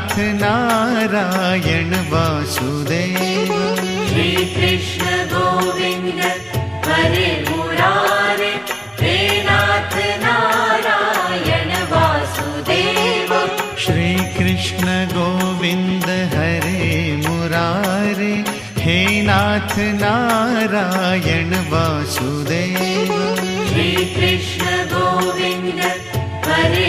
नाथ नारायण वासुदेव। श्रीकृष्ण गोविन्द हरे मुरारे हे नाथ नारायण वासुदेव। श्रीकृष्ण गोविन्द हरे मुरारे हे नाथ नारायण वासुदेव। श्रीकृष्ण गोविन्द हरे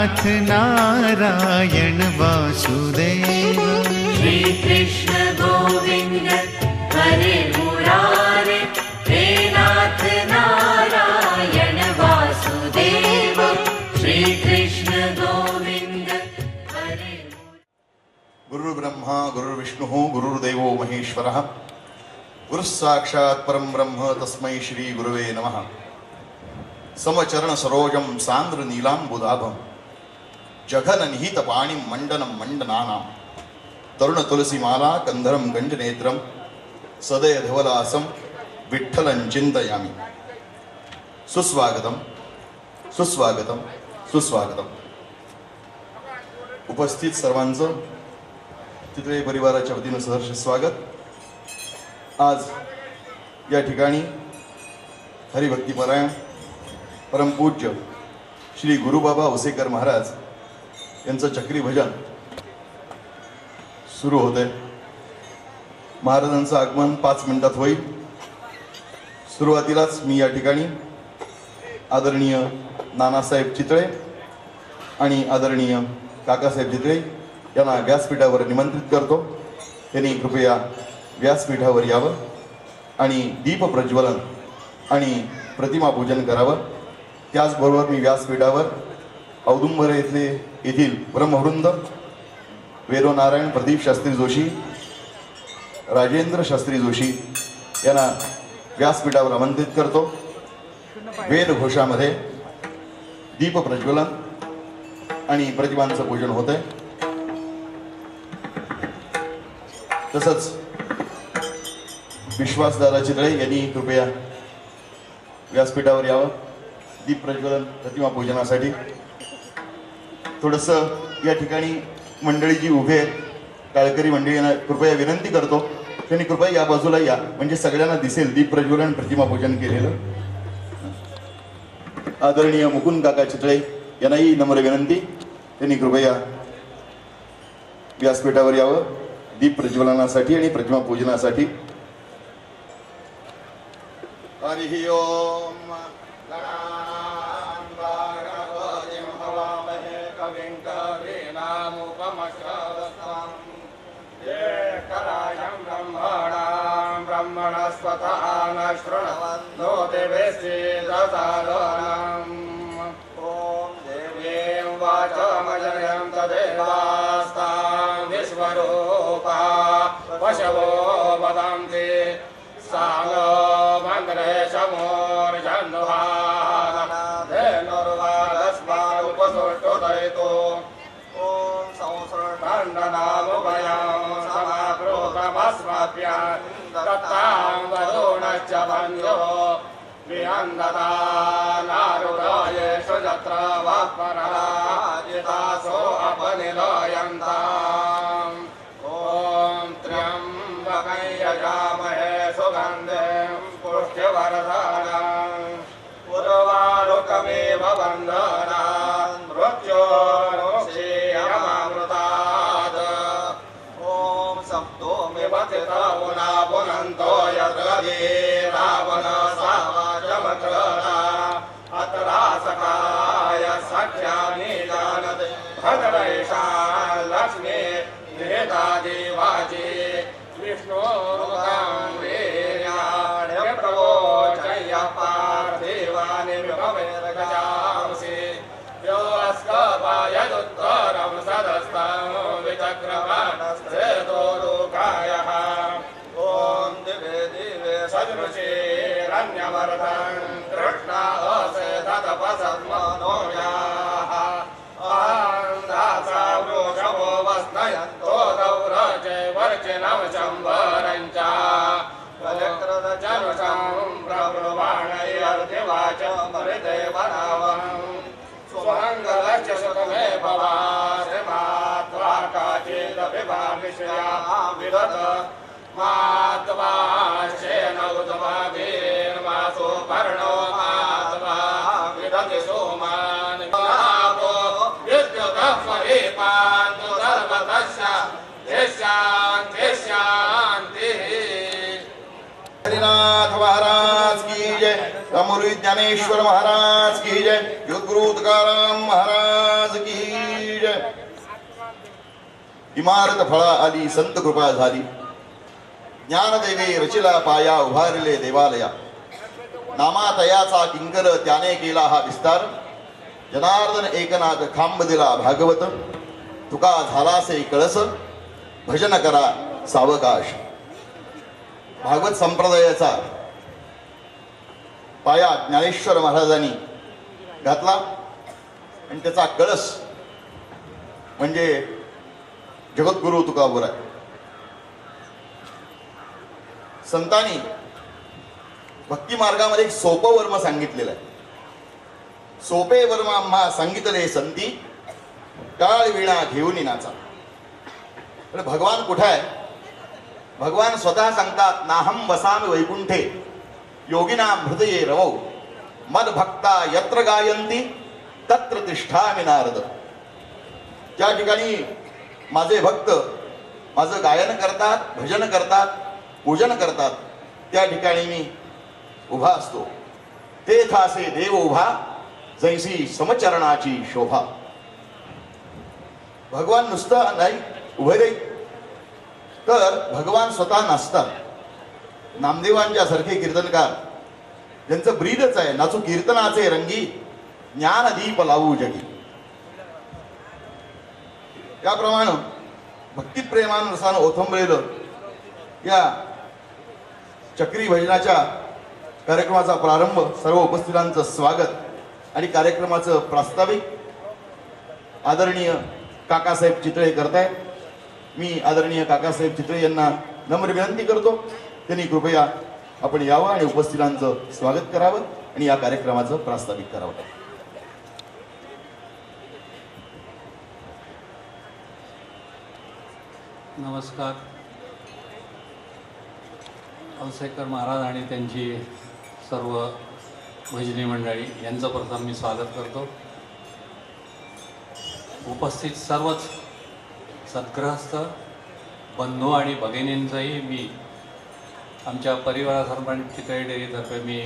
नाथ नारायण वासुदेव। श्रीकृष्ण गोविन्द हरे मुरारे हे नाथ नारायण वासुदेव। श्रीकृष्ण गोविन्द हरे गुरुर्ब्रह्मा गुरुर्विष्णुः गुरुर्देवो महेश्वरः। गुरुः साक्षात् परं ब्रह्म तस्मै श्रीगुरुवे नमः। समचरणसरोजं जघननिहित पाणी मंडनम मंडनाना। तरुण तुलसी माला कंधरम गंजनेत्रम सदय धवलासम विठ्ठलन चिंतयामी सुस्वागतम सुस्वागतम सुस्वागतम। उपस्थित सर्वांचं तिथे परिवाराच्या वतीनं सहर्ष स्वागत। आज या ठिकाणी हरिभक्तीपरायण परमपूज्य श्री गुरुबाबा उसेकर महाराज यांचं चक्री भजन सुरू होत आहे महाराजांचं आगमन पाच मिनिटात होईल. सुरुवातीलाच मी या ठिकाणी आदरणीय नानासाहेब चितळे आणि आदरणीय काकासाहेब चितळे यांना व्यासपीठावर निमंत्रित करतो. त्यांनी कृपया व्यासपीठावर यावं आणि दीप प्रज्वलन आणि प्रतिमा पूजन करावं. त्याचबरोबर मी व्यासपीठावर औदुंबर येथले येथील ब्रह्मवृंद वेदोनारायण प्रदीप शास्त्री जोशी राजेंद्र शास्त्री जोशी यांना व्यासपीठावर आमंत्रित करतो. वेदघोषामध्ये दीप प्रज्वलन आणि प्रतिमांचं पूजन होत आहे तसंच विश्वासदादा चितळे यांनी कृपया व्यासपीठावर यावं. दीप प्रज्वलन प्रतिमा पूजनासाठी. थोडंसं या ठिकाणी मंडळी जी उभे आहेत. टाळकरी मंडळी यांना कृपया विनंती करतो. त्यांनी कृपया या बाजूला या. म्हणजे सगळ्यांना दिसेल दीप प्रज्वलन प्रतिमा पूजन केलेलं. आदरणीय मुकुंद काका चितळे यांनाही नम्र विनंती. त्यांनी कृपया व्यासपीठावर यावं. दीप प्रज्वलनासाठी आणि प्रतिमा पूजनासाठी. हरिः ओम ृणो देभेश्वे रसा ॐ देवे वाचमजयन्त देवास्तान् विश्व पशवो वदन्ति सालो मन्द्रे शमोर्जन्धेन तस्मानुपदयितु ॐ संसृष्टण्डनामुपया समाक्रोश्वाप्या वरुणश्च बन्धो विहन्दता नारुदायेषु यत्र वापराजितासो अपनिलयन्ताम् ॐ त्र्यम्बकै यजामहे सुगन्धिं पुष्टिवर्धनम् उर्वारुकमेव बन्ध श्रेतो लोकायः ॐ दिवे दिवे सदृशेरन्यवर्धन कृष्णासे सतपसन् मनो याः आन्दासा वृषभो वस्नयन्तो रौराजे वर्जे नम शम्बरञ्च कलिकृत जनुषाम्ब्रब्रमाणैर्ति वाचरिवरावम् सुमङ्गलश्चे भवा विषया विदत मात्वा शेन उद्मवीर्मासो पर्णो मात्वा विदति सोमान्। आपो विद्युतः परिपान्तु सर्वतश्च शान्तिः शान्तिः। हरिनाथ महाराज की जय। रामुरी ज्ञानेश्वर महाराज की जय। युद्ध महाराज की इमारत फळा आली संत कृपा झाली. ज्ञानदेवे रचिला पाया उभारले देवालया. नामातयाचा किंकर त्याने केला हा विस्तार. जनार्दन एकनाथ खांब दिला भागवत. तुका झालासे कळस. भजन करा सावकाश. भागवत संप्रदायाचा पाया ज्ञानेश्वर महाराजांनी घातला. आणि त्याचा कळस म्हणजे जगद्गुरु तुकाबुर आहे. संतांनी भक्ती मार्गामध्ये एक सोपं वर्म सांगितलेलं आहे. सोपे वर्म आम्हा सांगितले संती काळ विणा घेऊन नाचा पण भगवान कुठं आहे? भगवान स्वतः सांगतात नाहम वसाम वैकुंठे योगिना हृदये रवौ मद भक्ता यत्र गायंती तत्र तिष्ठामि नारद। ज्या ठिकाणी माझे भक्त माझं गायन करतात भजन करतात पूजन करतात त्या ठिकाणी मी उभा असतो. ते थासे देव उभा जैसी समचरणाची शोभा. भगवान नुसतं नाही उभे नाही तर भगवान स्वतः नाचतात. नामदेवांच्या सारखे कीर्तनकार. ज्यांचं ब्रीदच आहे नाचू कीर्तनाचे रंगी ज्ञानदीप लावू जगी. त्याप्रमाणे भक्तिप्रेमानुसार ओथंबलेलं या चक्री भजनाच्या कार्यक्रमाचा प्रारंभ सर्व उपस्थितांचं स्वागत आणि कार्यक्रमाचं प्रास्ताविक आदरणीय काकासाहेब चितळे करतायत मी आदरणीय काकासाहेब चितळे यांना नम्र विनंती करतो. त्यांनी कृपया आपण यावं आणि उपस्थितांचं स्वागत करावं आणि या कार्यक्रमाचं प्रास्ताविक करावं. नमस्कार. अवसेकर महाराज आणि त्यांची सर्व भजनी मंडळी यांचं प्रथम मी स्वागत करतो. उपस्थित सर्वच सद्ग्रहस्थ बंधू आणि भगिनींचंही मी आमच्या परिवारासर्वांनी चितळी डेअरीतर्फे मी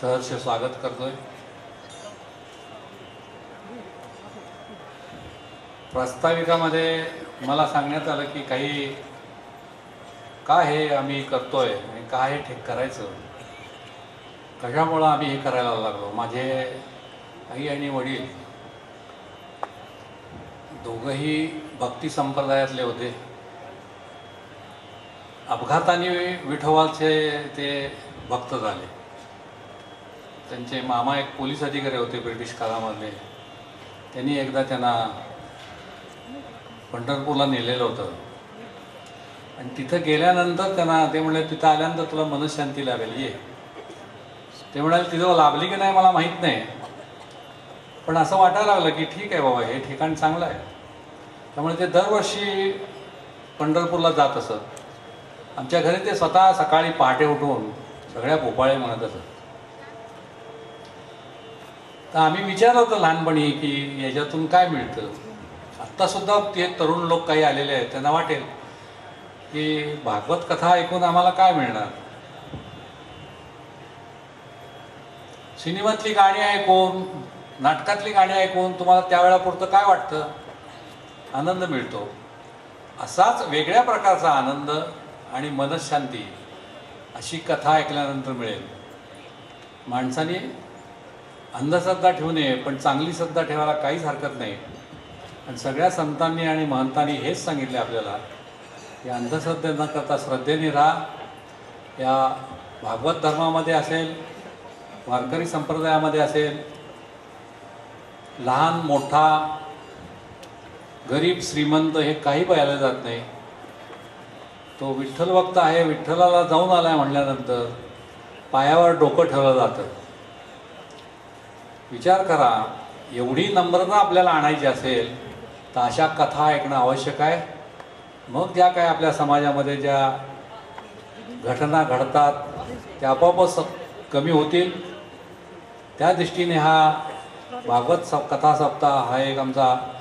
सहर्ष स्वागत करतो आहे प्रास्ताविकामध्ये मला सांगण्यात आलं की काही का हे आम्ही करतोय आणि का हे ठीक करायचं? कशामुळं आम्ही हे करायला लागलो? माझे आई आणि वडील दोघंही भक्ती संप्रदायातले होते. अपघाताने विठोबाचे ते भक्त झाले. त्यांचे मामा एक पोलीस अधिकारी होते ब्रिटिश काळामधले त्यांनी एकदा त्यांना पंढरपूरला नेलेलं होतं. आणि तिथं गेल्यानंतर त्यांना ते म्हणले तिथं आल्यानंतर तुला मनशांती लावेल ये. ते म्हणाले तिथं लाभली की नाही मला माहीत नाही. पण असं वाटायला लागलं की ठीक आहे बाबा हे ठिकाण चांगलं आहे. त्यामुळे ते दरवर्षी पंढरपूरला जात असत. आमच्या घरी ते स्वतः सकाळी पहाटे उठून सगळ्या भोपाळे म्हणत असत. तर आम्ही विचारलं होतं लहानपणी की याच्यातून काय मिळतं? आत्तासुद्धा ते तरुण लोक काही आलेले आहेत. त्यांना वाटेल की भागवत कथा ऐकून आम्हाला काय मिळणार? सिनेमातली गाणी ऐकून नाटकातली गाणी ऐकून तुम्हाला त्यावेळापुरतं काय वाटतं? आनंद मिळतो. असाच वेगळ्या प्रकारचा आनंद आणि मनशांती अशी कथा ऐकल्यानंतर मिळेल. माणसाने अंधश्रद्धा ठेवू नये पण चांगली श्रद्धा ठेवायला काहीच हरकत नाही. आणि सगळ्या संतांनी आणि महंतांनी हेच सांगितले आपल्याला की अंधश्रद्धे न करता श्रद्धेने राहा. या भागवत धर्मामध्ये असेल वारकरी संप्रदायामध्ये असेल लहान मोठा गरीब श्रीमंत हे काही पाहिलं जात नाही. तो विठ्ठल भक्त आहे विठ्ठलाला जाऊन आलाय म्हणल्यानंतर पायावर डोकं ठेवलं जातं. विचार करा एवढी नम्रता आपल्याला आणायची असेल तर अशा कथा ऐकणं आवश्यक आहे. मग ज्या काय आपल्या समाजामध्ये ज्या घटना घडतात त्या आपोआपच कमी होतील. त्या दृष्टीने हा भागवत सप कथा सप्ताह हा एक आमचा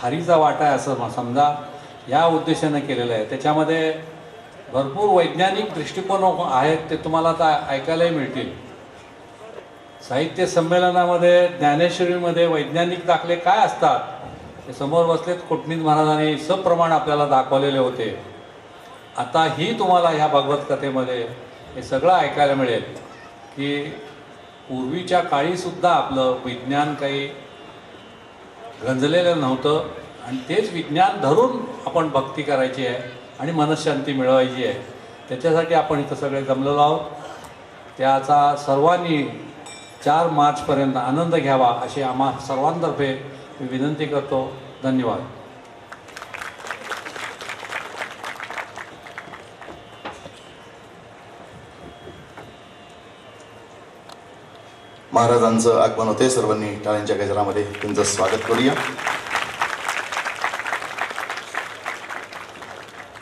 खारीचा वाटा आहे असं म- समजा या उद्देशानं केलेलं आहे. त्याच्यामध्ये भरपूर वैज्ञानिक दृष्टिकोन आहेत ते तुम्हाला आता ऐकायलाही मिळतील. साहित्य संमेलनामध्ये ज्ञानेश्वरीमध्ये वैज्ञानिक दाखले काय असतात? ते समोर बसलेत कोटणीत महाराजांनी सप्रमाण आपल्याला दाखवलेले होते. आता ही तुम्हाला ह्या भागवत कथेमध्ये हे सगळं ऐकायला मिळेल की पूर्वीच्या काळीसुद्धा आपलं विज्ञान काही गंजलेलं नव्हतं आणि तेच विज्ञान धरून आपण भक्ती करायची आहे आणि मनशांती मिळवायची आहे. त्याच्यासाठी आपण इथं सगळे जमलेलो आहोत. त्याचा सर्वांनी चार मार्चपर्यंत आनंद घ्यावा अशी आम्हा सर्वांतर्फे मी विनंती करतो. धन्यवाद. महाराजांचं आगमन होते. सर्वांनी टाळ्यांच्या गजरामध्ये त्यांचं स्वागत करूया.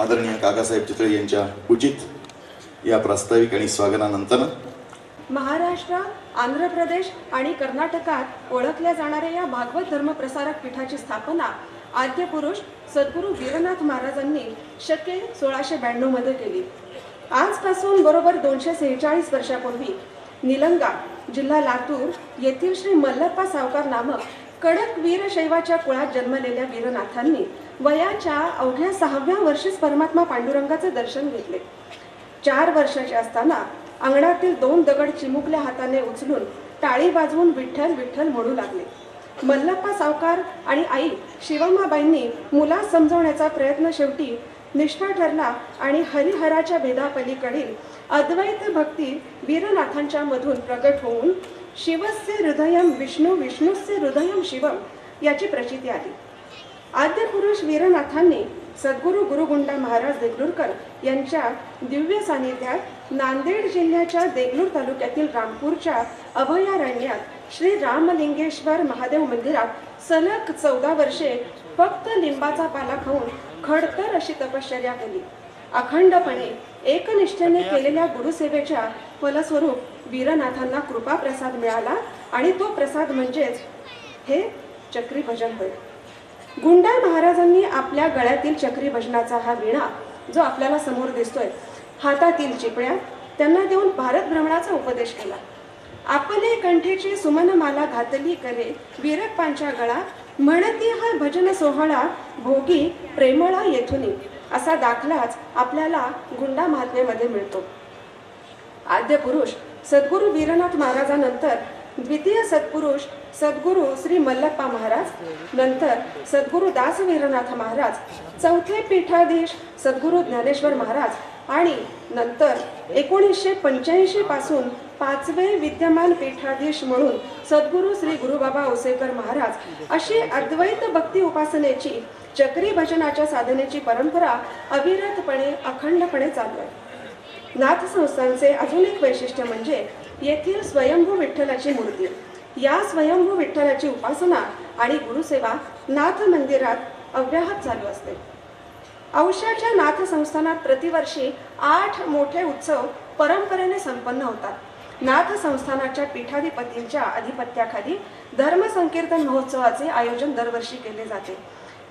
आदरणीय काकासाहेब चितळे यांच्या उचित या प्रास्ताविक आणि स्वागतानंतर महाराष्ट्र आंध्र प्रदेश आणि कर्नाटकात ओळखल्या जाणाऱ्या या भागवत धर्मप्रसारक पीठाची स्थापना आद्य पुरुष सद्गुरू वीरनाथ महाराजांनी शके सोळाशे ब्याण्णवमध्ये केली. आजपासून बरोबर दोनशे सेहेचाळीस वर्षापूर्वी निलंगा जिल्हा लातूर येथील श्री मल्लप्पा सावकार नामक कडक वीरशैवाच्या कुळात जन्मलेल्या वीरनाथांनी वयाच्या अवघ्या सहाव्या वर्षीच परमात्मा पांडुरंगाचे दर्शन घेतले. चार वर्षाचे असताना अंगणातील दोन दगड चिमुकल्या हाताने उचलून टाळी वाजवून विठ्ठल विठ्ठल म्हणू लागले. मल्लप्पा सावकार आणि आई शिवम्माबाईंनी मुला समजवण्याचा प्रयत्न शेवटी निष्ठा ठरला आणि हरिहराच्या भेदापलीकडील अद्वैत भक्ती वीरनाथांच्या मधून प्रगट होऊन शिवस्य हृदयम विष्णू विष्णूस्य हृदयम शिवम याची प्रचिती आली. आद्य पुरुष वीरनाथांनी सद्गुरू गुरुगुंडा महाराज देगलूरकर यांच्या दिव्य सानिध्यात नांदेड जिल्ह्याच्या देगलूर तालुक्यातील रामपूरच्या अभयारण्यात श्री रामलिंगेश्वर महादेव मंदिरात सलग चौदा वर्षे फक्त लिंबाचा पाला खाऊन खडतर अशी तपश्चर्या केली. अखंडपणे एकनिष्ठेने केलेल्या गुरुसेवेच्या फलस्वरूप वीरनाथांना कृपा प्रसाद मिळाला आणि तो प्रसाद म्हणजेच हे चक्री भजन होय. गुंडा महाराजांनी आपल्या गळ्यातील चक्री भजनाचा हा विणा जो आपल्याला समोर दिसतोय हातातील चिपळ्या त्यांना देऊन भारत भ्रमणाचा उपदेश केला. आपले कंठेची सुमनमाला घातली करे वीरप्पांच्या गळा म्हणती हा भजन सोहळा भोगी प्रेमळा येथुनी असा दाखलाच आपल्याला गुंडा महात्म्यामध्ये मिळतो. आद्य पुरुष सद्गुरू वीरनाथ महाराजानंतर द्वितीय सत्पुरुष सद्गुरू श्री मल्लप्पा महाराज नंतर सद्गुरू दास वीरनाथ महाराज चौथे पीठाधीश सद्गुरू ज्ञानेश्वर महाराज आणि नंतर एकोणीसशे पंच्याऐंशी पासून पाचवे विद्यमान पीठाधीश म्हणून सद्गुरू श्री गुरुबाबा ओसेकर महाराज अशी अद्वैत भक्ती उपासनेची चक्री भजनाच्या साधनेची परंपरा अविरतपणे अखंडपणे चालू आहे. नाथ संस्थांचे अजून एक वैशिष्ट्य म्हणजे येथील स्वयंभू विठ्ठलाची मूर्ती. या स्वयंभू विठ्ठलाची उपासना आणि गुरुसेवा नाथ मंदिरात अव्याहत चालू असते. औषाच्या नाथ संस्थानात प्रतिवर्षी आठ मोठे उत्सव परंपरेने संपन्न होतात. नाथ संस्थानाच्या पीठाधिपतींच्या अधिपत्याखाली धर्म संकीर्तन महोत्सवाचे आयोजन दरवर्षी केले जाते.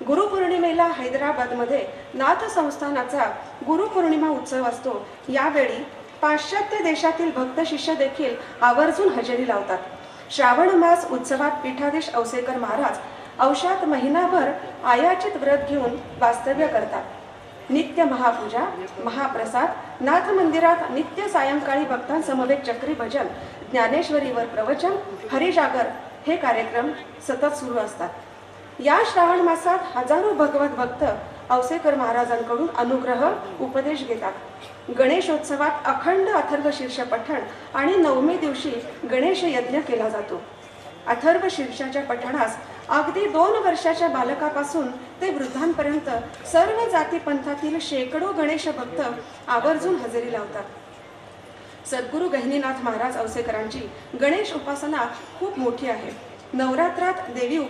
गुरुपौर्णिमेला हैदराबादमध्ये नाथ संस्थानाचा गुरुपौर्णिमा उत्सव असतो. यावेळी पाश्चात्य देशातील भक्त शिष्य देखील आवर्जून हजेरी लावतात. श्रावण मास उत्सवात पीठाधीश औसेकर महाराज औषात महिनाभर आयाचित व्रत घेऊन वास्तव्य करतात. नित्य महापूजा महाप्रसाद नाथ मंदिरात नित्य सायंकाळी भक्तांसमवेत चक्री भजन ज्ञानेश्वरीवर प्रवचन हरिजागर हे कार्यक्रम सतत सुरू असतात. या श्रावण मासात हजारो भगवत भक्त औसेकर महाराजांकडून अनुग्रह उपदेश घेतात. गणेशोत्सवात अखंड अथर्व शीर्ष पठण आणि नवमी दिवशी गणेश यज्ञ केला जातो. अथर्व शीर्षाच्या पठणास अगदी दोन वर्षाच्या बालकापासून ते वृद्धांपर्यंत सर्व जाती पंथातील शेकडो गणेश भक्त आवर्जून हजेरी लावतात. सद्गुरू गहिनीनाथ महाराज औसेकरांची गणेश उपासना खूप मोठी आहे. नवरात्रात देवी